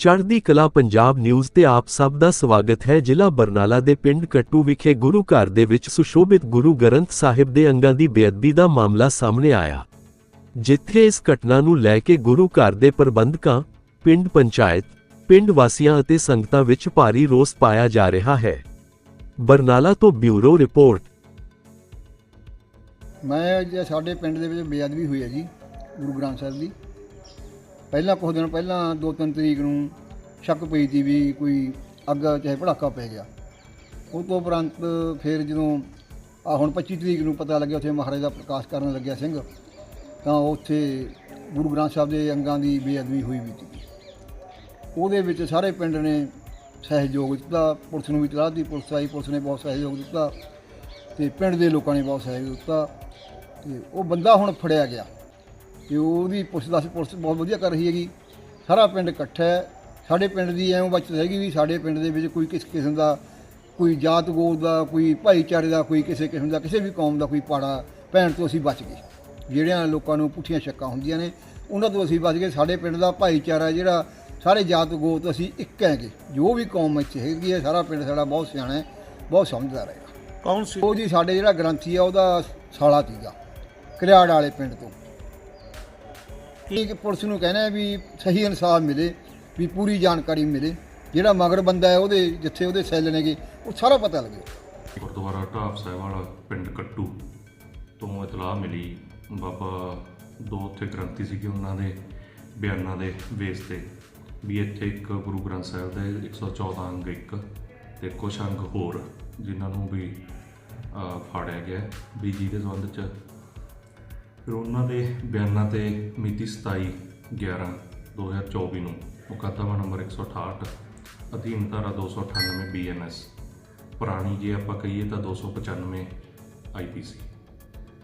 ਚੜ੍ਹਦੀ ਕਲਾ ਪੰਜਾਬ ਨਿਊਜ਼ ਤੇ ਆਪ ਸਭ ਦਾ ਸਵਾਗਤ ਹੈ। ਜ਼ਿਲ੍ਹਾ ਬਰਨਾਲਾ ਦੇ ਪਿੰਡ ਕੱਟੂ ਵਿਖੇ ਗੁਰੂ ਘਰ ਦੇ ਵਿੱਚ ਸੁਸ਼ੋਭਿਤ ਗੁਰੂ ਗ੍ਰੰਥ ਸਾਹਿਬ ਦੇ ਅੰਗਾਂ ਦੀ ਬੇਅਦਬੀ ਦਾ ਮਾਮਲਾ ਸਾਹਮਣੇ ਆਇਆ। ਜਿੱਥੇ ਇਸ ਘਟਨਾ ਨੂੰ ਲੈ ਕੇ ਗੁਰੂ ਘਰ ਦੇ ਪ੍ਰਬੰਧਕਾਂ, ਪਿੰਡ ਪੰਚਾਇਤ, ਪਿੰਡ ਵਾਸੀਆਂ ਅਤੇ ਸੰਗਤਾਂ ਵਿੱਚ ਭਾਰੀ ਰੋਸ ਪਾਇਆ ਜਾ ਰਿਹਾ ਹੈ। ਬਰਨਾਲਾ ਤੋਂ ਬਿਊਰੋ ਰਿਪੋਰਟ। ਮੈਂ ਜੇ ਸਾਡੇ ਪਿੰਡ ਦੇ ਵਿੱਚ ਬੇਅਦਬੀ ਹੋਈ ਹੈ ਜੀ, ਗੁਰੂ ਗ੍ਰੰਥ ਸਾਹਿਬ ਦੀ। ਪਹਿਲਾਂ ਕੁਝ ਦਿਨ ਪਹਿਲਾਂ ਦੋ ਤਿੰਨ ਤਰੀਕ ਨੂੰ ਸ਼ੱਕ ਪਈ ਸੀ ਵੀ ਕੋਈ ਅੱਗ ਚਾਹੇ ਭੜਾਕਾ ਪੈ ਗਿਆ। ਉਹ ਤੋਂ ਉਪਰੰਤ ਫਿਰ ਜਦੋਂ ਆ ਹੁਣ 25 ਤਰੀਕ ਨੂੰ ਪਤਾ ਲੱਗਿਆ, ਉੱਥੇ ਮਹਾਰਾਜ ਦਾ ਪ੍ਰਕਾਸ਼ ਕਰਨ ਲੱਗਿਆ ਸਿੰਘ, ਤਾਂ ਉੱਥੇ ਗੁਰੂ ਗ੍ਰੰਥ ਸਾਹਿਬ ਦੇ ਅੰਗਾਂ ਦੀ ਬੇਅਦਬੀ ਹੋਈ ਵੀ ਸੀ। ਉਹਦੇ ਵਿੱਚ ਸਾਰੇ ਪਿੰਡ ਨੇ ਸਹਿਯੋਗ ਦਿੱਤਾ, ਪੁਲਿਸ ਨੂੰ ਵੀ ਤਲਾਹ ਦੀ ਪੁਲਿਸ ਆਈ, ਪੁਲਿਸ ਨੇ ਬਹੁਤ ਸਹਿਯੋਗ ਦਿੱਤਾ ਤੇ ਪਿੰਡ ਦੇ ਲੋਕਾਂ ਨੇ ਬਹੁਤ ਸਹਿਯੋਗ ਦਿੱਤਾ ਤੇ ਉਹ ਬੰਦਾ ਹੁਣ ਫੜਿਆ ਗਿਆ। ਤੇ ਉਹਦੀ ਪੁੱਛਦਾ ਸੀ ਪੁਲਿਸ ਬਹੁਤ ਵਧੀਆ ਕਰ ਰਹੀ ਹੈਗੀ। ਸਾਰਾ ਪਿੰਡ ਇਕੱਠਾ ਹੈ। ਸਾਡੇ ਪਿੰਡ ਦੀ ਐਵੇਂ ਬਚਤ ਹੈਗੀ ਵੀ ਸਾਡੇ ਪਿੰਡ ਦੇ ਵਿੱਚ ਕੋਈ ਕਿਸ ਕਿਸਮ ਦਾ ਕੋਈ ਜਾਤ ਗੋਤ ਦਾ ਕੋਈ ਭਾਈਚਾਰੇ ਦਾ ਕੋਈ ਕਿਸੇ ਕਿਸਮ ਦਾ ਕਿਸੇ ਵੀ ਕੌਮ ਦਾ ਕੋਈ ਪਾੜਾ ਭੈਣ ਤੋਂ ਅਸੀਂ ਬਚ ਗਏ। ਜਿਹੜਿਆਂ ਲੋਕਾਂ ਨੂੰ ਪੁੱਠੀਆਂ ਸ਼ੱਕਾਂ ਹੁੰਦੀਆਂ ਨੇ ਉਹਨਾਂ ਤੋਂ ਅਸੀਂ ਬਚ ਗਏ। ਸਾਡੇ ਪਿੰਡ ਦਾ ਭਾਈਚਾਰਾ ਜਿਹੜਾ ਸਾਰੇ ਜਾਤ ਗੋਤ ਅਸੀਂ ਇੱਕ ਹੈਗੇ। ਜੋ ਵੀ ਕੌਮ ਵਿੱਚ ਹੈਗੀ ਹੈ ਸਾਰਾ ਪਿੰਡ ਸਾਡਾ ਬਹੁਤ ਸਿਆਣਾ ਹੈ ਬਹੁਤ ਸਮਝਦਾਰ ਹੈ ਕੌਣ ਸੀ? ਉਹ ਜੀ ਸਾਡੇ ਜਿਹੜਾ ਗ੍ਰੰਥੀ ਆ ਉਹਦਾ ਸਾਲਾ ਤੀਗਾ ਘਰਿਆੜ ਵਾਲੇ ਪਿੰਡ ਤੋਂ। ਕਿ ਪੁਲਿਸ ਨੂੰ ਕਹਿਣਾ ਹੈ ਵੀ ਸਹੀ ਇਨਸਾਫ ਮਿਲੇ ਵੀ ਪੂਰੀ ਜਾਣਕਾਰੀ ਮਿਲੇ। ਜਿਹੜਾ ਮਗਰ ਬੰਦਾ ਹੈ ਉਹਦੇ ਜਿੱਥੇ ਉਹਦੇ ਸੈੱਲ ਨੇਗੇ ਉਹ ਸਾਰਾ ਪਤਾ ਲੱਗੇ। ਗੁਰਦੁਆਰਾ ਢਾਬ ਸਾਹਿਬ ਵਾਲਾ ਪਿੰਡ ਕੱਟੂ ਤੋਂ ਇਤਲਾਹ ਮਿਲੀ। ਬਾਬਾ ਦੋ ਉੱਥੇ ਗ੍ਰੰਥੀ ਸੀਗੇ ਉਹਨਾਂ ਦੇ ਬਿਆਨਾਂ ਦੇ ਬੇਸ ਤੇ ਵੀ ਇੱਥੇ ਇੱਕ ਗੁਰੂ ਗ੍ਰੰਥ ਸਾਹਿਬ ਦੇ 114 ਅੰਗ ਇੱਕ ਤੇ ਕੁਛ ਅੰਗ ਹੋਰ ਜਿਨ੍ਹਾਂ ਨੂੰ ਵੀ ਫਾੜਿਆ ਗਿਆ ਹੈ, ਵੀ ਜਿਹਦੇ ਸੰਬੰਧ ਚ ਫਿਰ ਉਹਨਾਂ ਦੇ ਬਿਆਨਾਂ ਤੇ ਮਿਤੀ 27 11 2024 ਨੂੰ ਮੁਕੱਦਮਾ ਨੰਬਰ 168 ਅਧੀਨ ਧਾਰਾ 298 ਬੀਐਨਐਸ ਪੁਰਾਣੀ ਜੇ ਆਪਾਂ ਕਹੀਏ ਤਾਂ 295 ਆਈਪੀਸੀ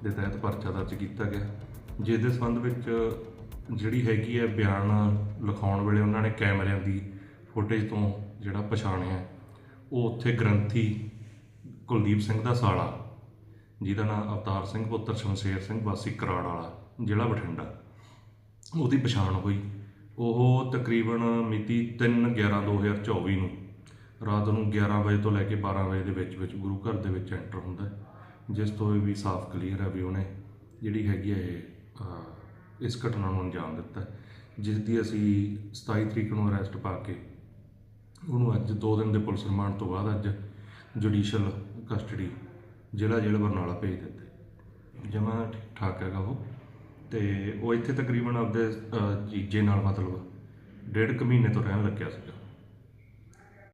ਦੇ ਤਹਿਤ ਪਰਚਾ ਦਰਜ ਕੀਤਾ ਗਿਆ। ਜਿਸ ਦੇ ਸੰਬੰਧ ਵਿੱਚ ਜਿਹੜੀ ਹੈਗੀ ਹੈ ਬਿਆਨ ਲਿਖਾਉਣ ਵੇਲੇ ਉਹਨਾਂ ਨੇ ਕੈਮਰਿਆਂ ਦੀ ਫੁਟੇਜ ਤੋਂ ਜਿਹੜਾ ਪਛਾਣਿਆ, ਉਹ ਉੱਥੇ ਗ੍ਰੰਥੀ ਕੁਲਦੀਪ ਸਿੰਘ ਦਾ ਸਾਲਾ ਜਿਹਦਾ ਨਾਮ ਅਵਤਾਰ ਸਿੰਘ, ਪੁੱਤਰ ਸ਼ਮਸ਼ੇਰ ਸਿੰਘ, ਵਾਸੀ ਕਰਾੜ ਵਾਲਾ, ਜ਼ਿਲ੍ਹਾ ਬਠਿੰਡਾ। ਉਹਦੀ ਪਛਾਣ ਹੋਈ ਉਹ ਤਕਰੀਬਨ ਮਿਤੀ 3/11/2024 ਨੂੰ। ਰਾਤ ਨੂੰ 11 ਵਜੇ ਤੋਂ ਲੈ ਕੇ 12 ਵਜੇ ਦੇ ਵਿੱਚ ਵਿੱਚ ਗੁਰੂ ਘਰ ਦੇ ਵਿੱਚ ਐਂਟਰ ਹੁੰਦਾ ਜਿਸ ਤੋਂ ਇਹ ਵੀ ਸਾਫ਼ ਕਲੀਅਰ ਹੈ ਵੀ ਉਹਨੇ ਜਿਹੜੀ ਹੈਗੀ ਹੈ ਇਹ ਇਸ ਘਟਨਾ ਨੂੰ ਅੰਜਾਮ ਦਿੱਤਾ ਜਿਸ ਦੀ ਅਸੀਂ 27 ਤਰੀਕ ਨੂੰ ਅਰੈਸਟ ਪਾ ਕੇ ਉਹਨੂੰ ਅੱਜ 2 ਦਿਨ ਦੇ ਪੁਲਿਸ ਰਿਮਾਂਡ ਤੋਂ ਬਾਅਦ ਅੱਜ ਜੁਡੀਸ਼ੀਅਲ ਕਸਟਡੀ ਜ਼ਿਲ੍ਹਾ ਜੇਲ੍ਹ ਬਰਨਾਲਾ ਭੇਜ ਦਿੱਤੇ। ਜਮਾ ਠੀਕ ਠਾਕ ਹੈਗਾ ਉਹ। ਤੇ ਉਹ ਇੱਥੇ ਤਕਰੀਬਨ ਆਪਦੇ ਅਹ, ਜੀਜੇ ਨਾਲ ਮਤਲਬ ਡੇਢ ਕੁ ਮਹੀਨੇ ਤੋਂ ਰਹਿਣ ਲੱਗਿਆ ਸੀਗਾ।